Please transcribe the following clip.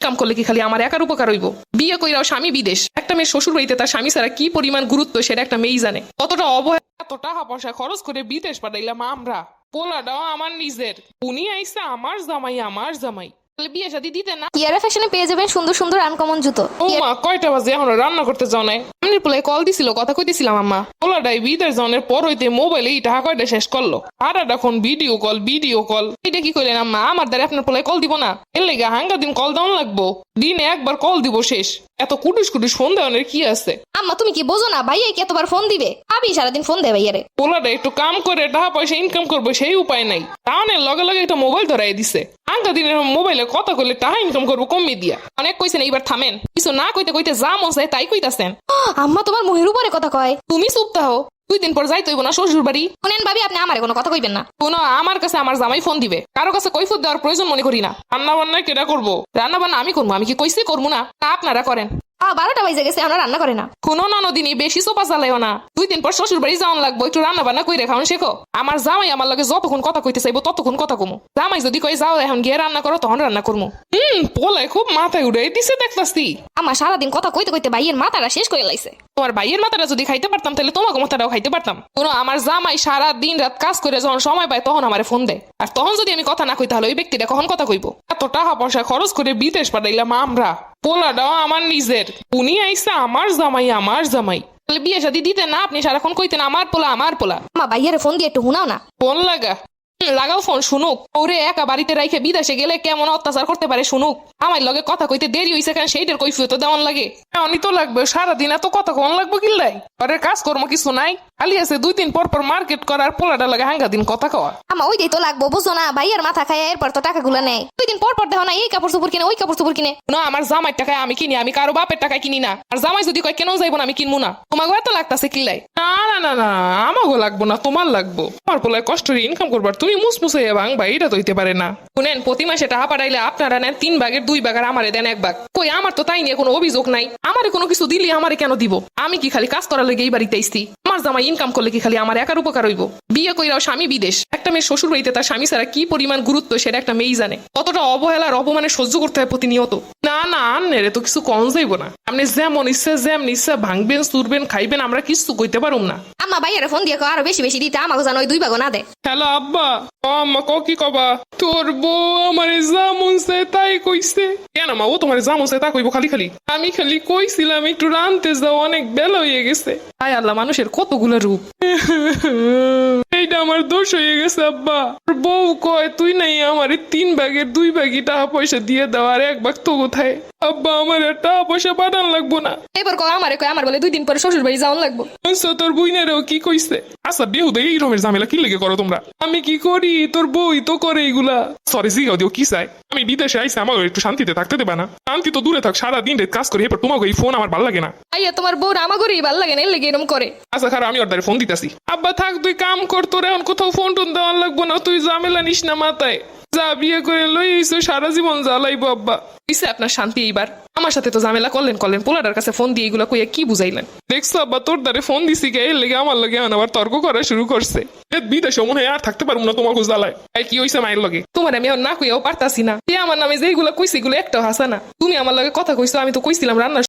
কাম করলে কি খালি আমার একার উপকার হইব? বিয়ে কইরাও স্বামী বিদেশ। একটা মেয়ে শ্বশুর বাড়িতে তার স্বামী ছাড়া কি পরিমাণ গুরুত্ব সেটা একটা মেয়েই জানে। কতটা অবহেলা, এত টাকা পয়সা খরচ করে বিদেশ পাঠাইলাম আমরা। পোলাটাও আমার নিজের। উনি আইসা আমার জামাই আমার জামাই। তাহলে বিয়ে শাদি দিতে না? ইয়ারা ফ্যাশনে পেয়ে যাবেন সুন্দর সুন্দর আনকমন জুতো। ও মা কয়টা বাজে? এখনও রান্না করতে আমি পোলায় কল দিছিল কথা কইতেছিলাম আম্মা। পোলাটাই জনের পর হইতে মোবাইলে টাকা কয়টা শেষ করল? আর এখন ভিডিও কল ভিডিও কল এটা কি কইলেন আম্মা? আমার দ্বারা আপনার পোলায় কল দিব না। এর লেগে হাঙ্গা দিন কল দাও লাগবো। দিনে একবার কল দিব শেষ। এত কুটুস কুটুস ফোন দেওয়ানের কি আছে? আম্মা তুমি কি বোঝো না? ভাইয়া কি এতবার ফোন দিবে? ভাবি সারাদিন ফোন দেয় ভাইয়ারে। পোলাটা একটু কাম করে টাকা পয়সা ইনকাম করব সেই উপায় নাই। টাউনের লগে লগে একটা মোবাইল ধরাই দিছে। আঙ্কা দিনের মোবাইলে কথা কইলে টাকা ইনকাম করব কমিয়ে দিয়া। অনেক কইছেন এইবার থামেন। কিছু না কইতে কইতে যা মন চায় তাই কইতাছেন। আম্মা তোমার মুহের উপরে কথা কয়। তুমি চুপ দুই দিন পর যাই তৈব না শ্বশুর বাড়ি শুনেন ভাবি আপনি আমার কোনো কথা কইবেন না। কোনো আমার কাছে আমার জামাই ফোন দিবে। কারও কাছে কৈফত দেওয়ার প্রয়োজন মনে করি না। রান্না বান্না কেটা করব? রান্না বান্না আমি করব আমি কি কইছি করব না? আপনারা করেন। আ বারোটা বাজে গেছে আমরা রান্না করে না। কোনো ননদিনই বেশি সোপা চালাইও না। দুই দিন পর শ্বশুর বাড়ি যাওয়ান লাগবো একটু রান্না বান্না কইরে খাওয়ান শেখো। আমার জামাই আমার লগে যতক্ষণ কথা কইতে চাইব ততক্ষণ কথা কমু। জামাই যদি কই যাও এখন গিয়ে রান্না করো তখন রান্না করব হুম পোলাই খুব মাথায় উড়ে দিছে দেখতাছি। আমার সারাদিন কথা কইতে কইতে ভাইয়ের মাথাটা শেষ করে লাইছে। তোমার ভাইয়ের মাথাটা যদি খাইতে পারতাম তাহলে তোমাকে মাথাটাও খাইতে পারতাম। কোনো আমার জামাই সারা দিন রাত কাজ করে যখন সময় পায় তখন আমারে ফোন দেয়। আর তখন যদি আমি কথা না কই তাহলে ওই ব্যক্তিটা কখন কথা কইব? এত টাকা পয়সা খরচ করে বিদেশ পাঠাইলাম আমরা। পোলাটাও আমার নিজের। উনি আইসা আমার জামাই আমার জামাই। তাহলে বিয়ে শাদি দিতে না আপনি সারাক্ষণ কইতেন আমার পোলা আমার পোলা। আমার ভাইয়ের ফোন দিয়ে একটু হুনাও না। ফোন লাগা। লাগাও ফোন শুনুক। ওরে একা বাড়িতে রাইখে বিদেশে গেলে কেমন অত্যাচার করতে পারে শুনুক। আমার লগে কথা কইতে দেরি হইছে কেন সেইটার কৈফিয়ত দেওয়ান লাগে। অনি তো লাগবে সারাদিন এত কথা কোন লাগবে কিল্লাই? আরে কাজ কর্ম কিছু নাই খালি আছে দুই দিন পর পর মার্কেট করার পোলাটা লাগে হাঙ্গা দিন কথা কওয়া। আমা ওই তো লাগবো বুঝো না ভাইয়ের মাথা খায় এরপর তো টাকাগুলো নেয় দুই দিন পর পর দেখো না এই কাপড় চোপড় কিনে ওই কাপড় চোপড় কিনে। না আমার জামাই টাকায় আমি কিনি আমি কারও বাপের টাকায় কিনি না। আর জামাই যদি কয় কেন যাইবো না আমি কিনবো না? তোমাকে এত লাগতাছে কিল্লাই। না না না না আমাকে লাগবো না তোমার লাগবো। আমার পোলায় কষ্ট ইনকাম করবার তুমি মুসমুসে ভাঙবা এটা তো হইতে পারে না। শুনেন, প্রতি মাসে টাকা পাঠাইলে আপনারা নেন তিন ভাগের দুই ভাগের আমারে দেন এক ভাগ। কই আমার তো তাই নিয়ে কোনো অভিযোগ নাই। আমারে কোনো কিছু দিলে আমারে কেন দিব? আমি কি খালি কাজ করার লেগে এই বাড়িতে আইছি? আমার জামাই ইনকাম করলে কি খালি আমার একার উপকার হইব? বিয়ে কইরাও স্বামী বিদেশ। একটা মেয়ে শ্বশুর বাড়িতে তার স্বামী ছাড়া কি পরিমাণ গুরুত্ব সেটা একটা মেয়েই জানে। কতটা অবহেলার অপমানে সহ্য করতে হয় প্রতিনিয়ত। না না আনলে তো কিছু কম যাইব না। আপনি যেমন ইচ্ছা যেমন ইচ্ছা ভাঙবেন চুরবেন খাইবেন আমরা কিছু কইতে পারুম না। আমা ভাইয়ারে ফোন দিয়ে আরও বেশি বেশি দিতে আমাকে জানো ওই দুই ভাগও না দেয়। হ্যালো আব্বা। আম্মা ক কি কবা? তোর বউ আমারে জামুন সে তাই কইছে। কেন মা ও তোমার জামুন সে তা কইব খালি খালি। আমি খালি কইছিলাম, একটু রানতে যাও, অনেক বেলা হয়ে গেছে। তাই আল্লাহ, মানুষের কতগুলো রূপ। এইটা আমার দোষ হয়ে গেছে আব্বা। বউ কয় তুই নাই আমার তিন ভাগের দুই ভাগই টাকা পয়সা দিয়ে দাও আর এক ভাগ তো কোথায়? আব্বা আমার টাকা পয়সা পাঠান লাগবো না। এবার কয় আমারে কয় আমার বলে দুই দিন পরে শ্বশুর বাড়ি যাওয়ান লাগবো। আচ্ছা তোর বইনেরও কি কইছে? আচ্ছা বেহুদে এই রকমের ঝামেলা কি লেগে করো তোমরা? আমি কি করি? তোর বই তো করে এগুলা। সরি জিগাও দিও কি চাই? আমি বিদেশে আইসি আমাকে একটু শান্তিতে থাকতে দেবে না। শান্তি তো দূরে থাক সারা দিন কাজ করি এরপর তোমাকে এই ফোন আমার ভালো লাগে না। আইয়া তোমার বউর আমাগরই ভালো লাগে না এর লেগে করে। আচ্ছা খারাপ আমি ওর দ্বারে ফোন দিতেছি। আব্বা থাক তুই কাম কর তোর এখন কোথাও ফোন টোন দেওয়ার লাগবো না তুই ঝামেলা নিস না মাথায়। যা বিয়ে করে লই এসো সারা জীবন জ্বালাইবো আব্বা। দিছে আপনার শান্তি এইবার। আমার সাথে তো ঝামেলা করলেন করলেন। পোলাটার কাছে ফোন দিয়ে এগুলো কইয়া কি বুঝাইলেন? দেখছ আব্বা তোর দ্বারে ফোন দিছি গে এর লেগে আমার লগে এখন আবার তর্ক করা শুরু করছে। বিদেশে মনে হয় আর থাকতে পারব না তোমাকে জ্বালায়। এই কি হইছে মায়ের লগে? তোমার আমি আর না কইয়াও পারতাছি না। আমার নামে যেগুলো কইছি এগুলো একটাও হাসা না। তুমি আমার লগে কথা কইছো আমি তো কইছিলাম রান্না